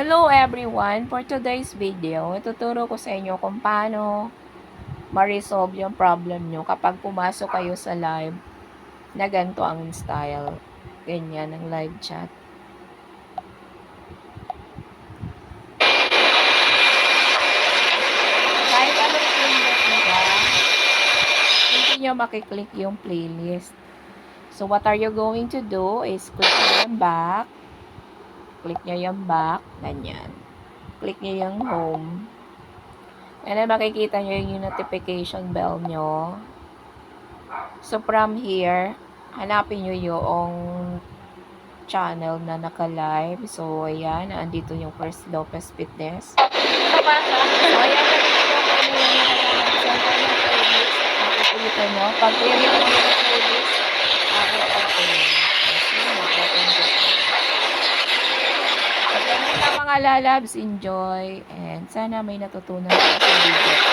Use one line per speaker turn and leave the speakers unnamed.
Hello everyone! For today's video, ituturo ko sa inyo kung paano ma-resolve yung problem nyo kapag pumasok kayo sa live na ganito ang style. Ganyan ang live chat. Kahit anong pindot nila, hindi nyo makiklik yung playlist. So, what are you going to do is click nyo yung back. Click nyo yung back. Ganyan. Click nyo yung home. And then, makikita nyo yung notification bell nyo. So, from here, hanapin nyo yung channel na naka-live. So, ayan. Andito yung First Lopez Fitness. So, ayan. Nakikita ano yung. Center ng playlist. Makikita nyo. Pag clear yung playlist, ako-open. Kasi, ma-open ko. So, ganun lang mga lalabs. Enjoy. And sana may natutunan sa video.